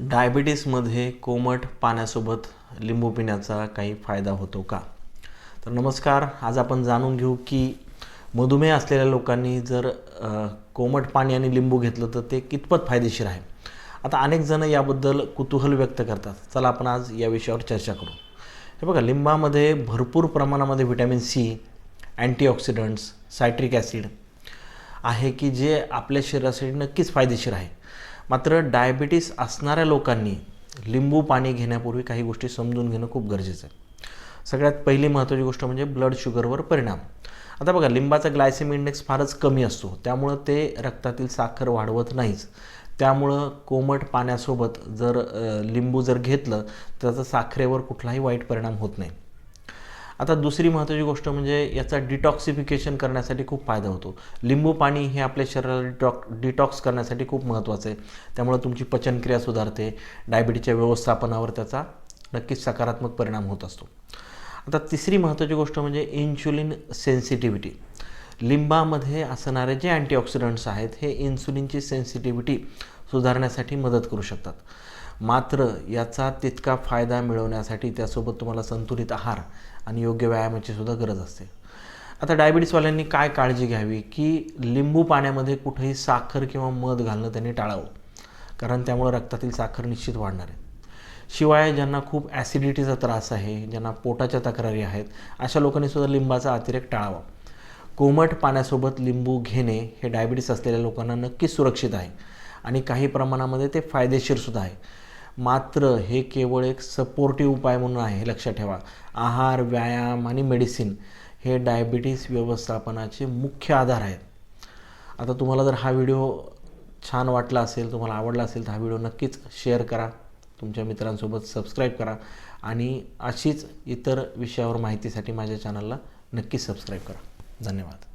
डायबिटीसमध्ये कोमट पाण्यासोबत लिंबू पिण्याचा काही फायदा होतो का? तर नमस्कार आज आपण जाणून घेऊ की मधुमेह असलेल्या लोकांनी जर कोमट पाणी आणि लिंबू घेतलं तर ते कितपत फायदेशीर आहे? आता अनेक जण याबद्दल कुतूहल व्यक्त करतात. चला आपण आज या विषयावर चर्चा करू. हे बघा लिंबामध्ये भरपूर प्रमाणामध्ये vitamin C antioxidants citric acid आहे की जे आपल्या शरीरासाठी नक्कीच फायदेशीर आहे. मात्र डायबिटीस असणाऱ्या लोकांनी लिंबू पाणी घेण्यापूर्वी काही गोष्टी समजून घेणं खूप गरजेचं आहे. सगळ्यात पहिली महत्त्वाची गोष्ट म्हणजे ब्लड शुगरवर परिणाम. आता बघा लिंबाचा ग्लायसेम इंडेक्स फारच कमी असतो. त्यामुळं ते रक्तातील साखर वाढवत नाहीच. त्यामुळं कोमट पाण्यासोबत जर लिंबू जर घेतलं तर त्याचा साखरेवर कुठलाही वाईट परिणाम होत नाही. आता दुसरी महत्त्वाची गोष्ट म्हणजे याचा डिटॉक्सिफिकेशन करण्यासाठी खूप फायदा होतो. लिंबू पाणी हे आपल्या शरीराला डिटॉक डिटॉक्स करण्यासाठी खूप महत्त्वाचं आहे. त्यामुळे तुमची पचनक्रिया सुधारते डायबिटीच्या व्यवस्थापनावर त्याचा नक्कीच सकारात्मक परिणाम होत असतो. आता तिसरी महत्त्वाची गोष्ट म्हणजे इन्शुलिन सेन्सिटिव्हिटी लिंबामध्ये असणारे जे अँटीऑक्सिडंट्स आहेत हे इन्सुलिनची सेन्सिटिव्हिटी सुधारण्यासाठी मदत करू शकतात. मात्र याचा तितका फायदा मिळवण्यासाठी त्यासोबत तुम्हाला संतुलित आहार आणि योग्य व्यायामाची सुद्धा गरज असते. आता डायबिटीसवाल्यांनी काय काळजी घ्यावी? की लिंबू पाण्यामध्ये कुठेही साखर किंवा मध घालणं त्यांनी टाळावं. कारण त्यामुळे रक्तातील साखर निश्चित वाढणार आहे. शिवाय ज्यांना खूप ॲसिडिटीचा त्रास आहे ज्यांना पोटाच्या तक्रारी आहेत अशा लोकांनी सुद्धा लिंबाचा अतिरेक टाळावा. कोमट पाण्यासोबत लिंबू घेणे हे डायबिटीस असलेल्या लोकांना नक्कीच सुरक्षित आहे. आणि काही प्रमाणामध्ये ते फायदेशीरसुद्धा आहे. मात्र हे केवळ एक सपोर्टिव्ह उपाय म्हणून आहे हे लक्षात ठेवा. आहार व्यायाम आणि मेडिसिन हे डायबिटीस व्यवस्थापनाचे मुख्य आधार आहेत. आता तुम्हाला जर हा व्हिडिओ छान वाटला असेल तुम्हाला आवडला असेल तर हा व्हिडिओ नक्कीच शेअर करा. तुमच्या मित्रांसोबत सबस्क्राईब करा. आणि अशीच इतर विषयावर माहितीसाठी माझ्या चॅनलला नक्की सबस्क्राईब करा. धन्यवाद.